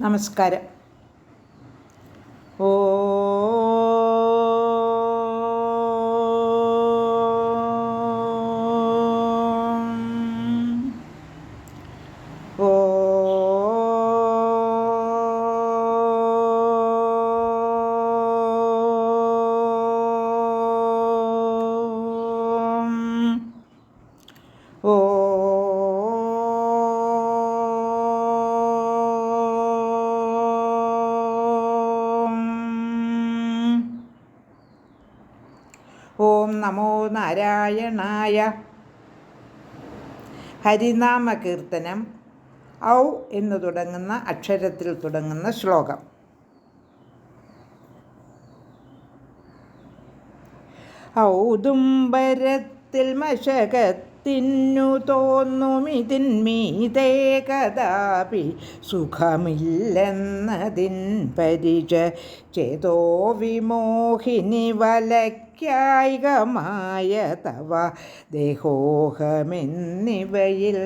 നമസ്കാരം. നമോ നാരായണായ. ഹരിനാമ കീർത്തനം ഔ എന്ന് തുടങ്ങുന്ന അക്ഷരത്തിൽ തുടങ്ങുന്ന ശ്ലോകം. ഔദുംബരത്തിൽ മശകത്തിന്നു തോന്നുമിതിന്മീതേ കഥാപി സുഖമില്ലെന്നതിൻ പരിച ചേതോ വിമോഹിനി വലയ്ക്കായികമായ തവ ദേഹോഹമെന്നിവയിൽ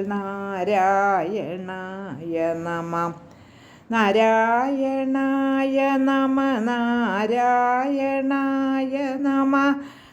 നാരായണായ നമം. നാരായണായ നമ നാരായണായ നമ.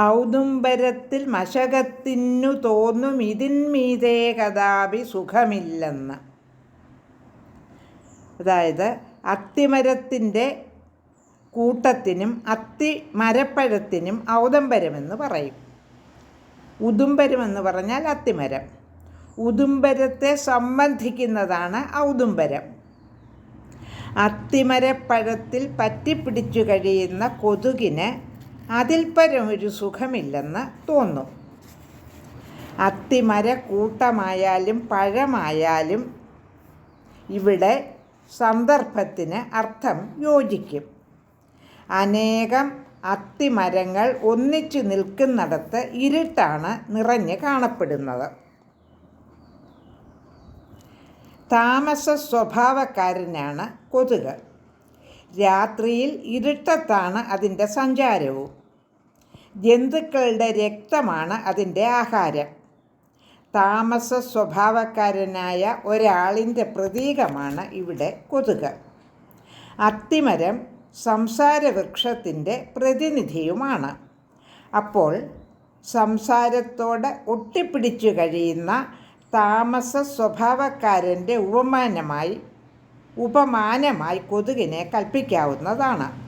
ഔദുംബരത്തിൽ മശകത്തിനു തോന്നും ഇതിന്മീതേ കഥാപി സുഖമില്ലെന്ന്. അതായത് അത്തിമരത്തിന്റെ കൂട്ടത്തിനും അത്തി മരപ്പഴത്തിനും ഔദംബരമെന്ന് പറയും. ഉദുംബരമെന്ന് പറഞ്ഞാൽ അത്തിമരം. ഉദുംബരത്തെ സംബന്ധിക്കുന്നതാണ് ഔദുംബരം. അത്തിമരപ്പഴത്തിൽ പറ്റിപ്പിടിച്ചു കഴിയുന്ന കൊതുകിന് അതിൽ പരം ഒരു സുഖമില്ലെന്ന് തോന്നും അത്തിമര കൂട്ടമായാലും പഴമായാലും ഇവിടെ സന്ദർഭത്തിന് അർത്ഥം യോജിക്കും. അനേകം അത്തിമരങ്ങൾ ഒന്നിച്ചു നിൽക്കുന്നിടത്ത് ഇരുട്ടാണ് നിറഞ്ഞ് കാണപ്പെടുന്നത്. താമസ സ്വഭാവക്കാരനാണ് കൊതുക്. രാത്രിയിൽ ഇരുട്ടത്താണ് അതിന്റെ സഞ്ചാരവും. ജന്തുക്കളുടെ രക്തമാണ് അതിന്റെ ആഹാരം. താമസ സ്വഭാവക്കാരനായ ഒരാളിന്റെ പ്രതീകമാണ് ഇവിടെ കൊതുക്. അത്തിമരം സംസാരവൃക്ഷത്തിന്റെ പ്രതിനിധിയുമാണ്. അപ്പോൾ സംസാരത്തോട് ഒട്ടിപ്പിടിച്ചു കഴിയുന്ന താമസ സ്വഭാവക്കാരന്റെ ഉപമാനമായി ഉപമാനമായി കൊതുകിനെ കൽപ്പിക്കാവുന്നതാണ്.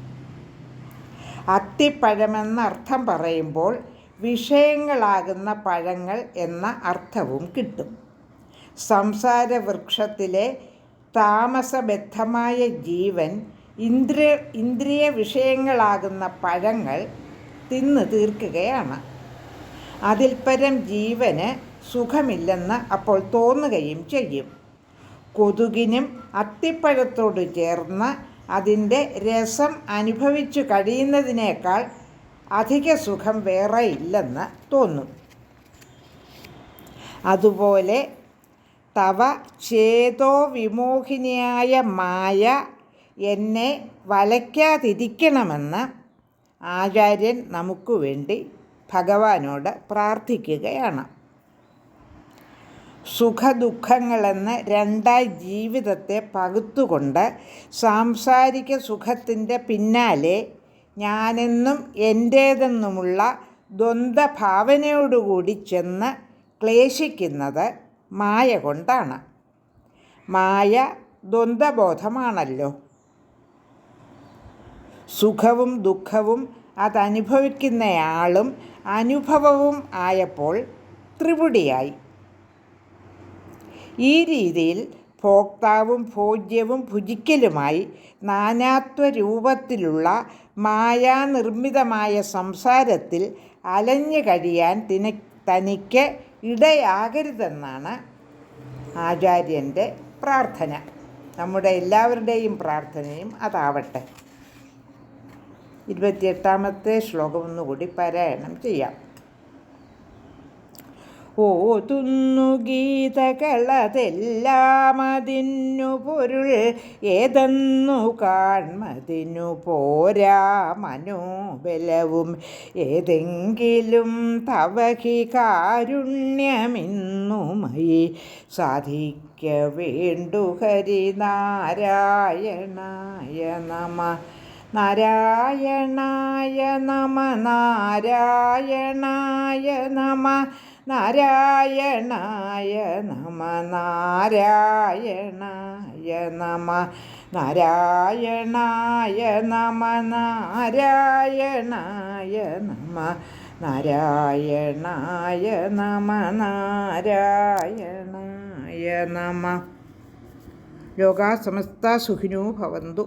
അത്തിപ്പഴമെന്ന അർത്ഥം പറയുമ്പോൾ വിഷയങ്ങളാകുന്ന പഴങ്ങൾ എന്ന അർത്ഥവും കിട്ടും. സംസാരവൃക്ഷത്തിലെ താമസബദ്ധമായ ജീവൻ ഇന്ദ്രിയ ഇന്ദ്രിയ വിഷയങ്ങളാകുന്ന പഴങ്ങൾ തിന്നു തീർക്കുകയാണ്. അതിൽപരം ജീവന് സുഖമില്ലെന്ന് അപ്പോൾ തോന്നുകയും ചെയ്യും. കൊതുകിനും അത്തിപ്പഴത്തോട് ചേർന്ന് അതിന്റെ രസം അനുഭവിച്ചു കഴിയുന്നതിനേക്കാൾ അധിക സുഖം വേറെ ഇല്ലെന്ന് തോന്നും. അതുപോലെ തവ ചേതോ വിമോഹിനിയായ മായ എന്നെ വലയ്ക്കാതിരിക്കണമെന്ന് ആചാര്യൻ നമുക്ക് വേണ്ടി ഭഗവാനോട് പ്രാർത്ഥിക്കുകയാണ്. സുഖദുഃഖങ്ങളെന്ന് രണ്ടായി ജീവിതത്തെ പകുത്തുകൊണ്ട് സാംസാരിക സുഖത്തിന്റെ പിന്നാലെ ഞാനെന്നും എന്റേതെന്നുമുള്ള ദ്വന്ദ്ഭാവനയോടുകൂടി ചെന്ന് ക്ലേശിക്കുന്നത് മായ കൊണ്ടാണ്. മായ ദ്വന്ദ്ബോധമാണല്ലോ സുഖവും ദുഃഖവും അതനുഭവിക്കുന്നയാളും അനുഭവവും ആയപ്പോൾ ത്രിപുടിയായി. ഈ രീതിയിൽ ഭോക്താവും ഭോജ്യവും ഭുജിക്കലുമായി നാനാത്വ രൂപത്തിലുള്ള മായാനിർമ്മിതമായ സംസാരത്തിൽ അലഞ്ഞു കഴിയാൻ തിന തനിക്ക് ഇടയാകരുതെന്നാണ് ആചാര്യന്റെ പ്രാർത്ഥന. നമ്മുടെ എല്ലാവരുടെയും പ്രാർത്ഥനയും അതാവട്ടെ. ഇരുപത്തിയെട്ടാമത്തെ ശ്ലോകം ഒന്നുകൂടി പാരായണം ചെയ്യാം. ഓതുന്നു ഗീതകളതെല്ലാം അതിനു പൊരുൾ ഏതെന്നു കാൺമതിനു പോരാ മനോബലവും ഏതെങ്കിലും തവഹി കാരുണ്യമിന്നുമയി സാധിക്ക വേണ്ടു ഹരിനാരായണായ നമ. നാരായണായ നമ നാരായണായ നമ. നാരായണായ നമ നാരായണായ നമ നാരായണായ നമ നാരായണായ നമ നാരായണായ നമ നാരായണായ നമ. ലോകാ സുഖിനോ ഭവന്തു.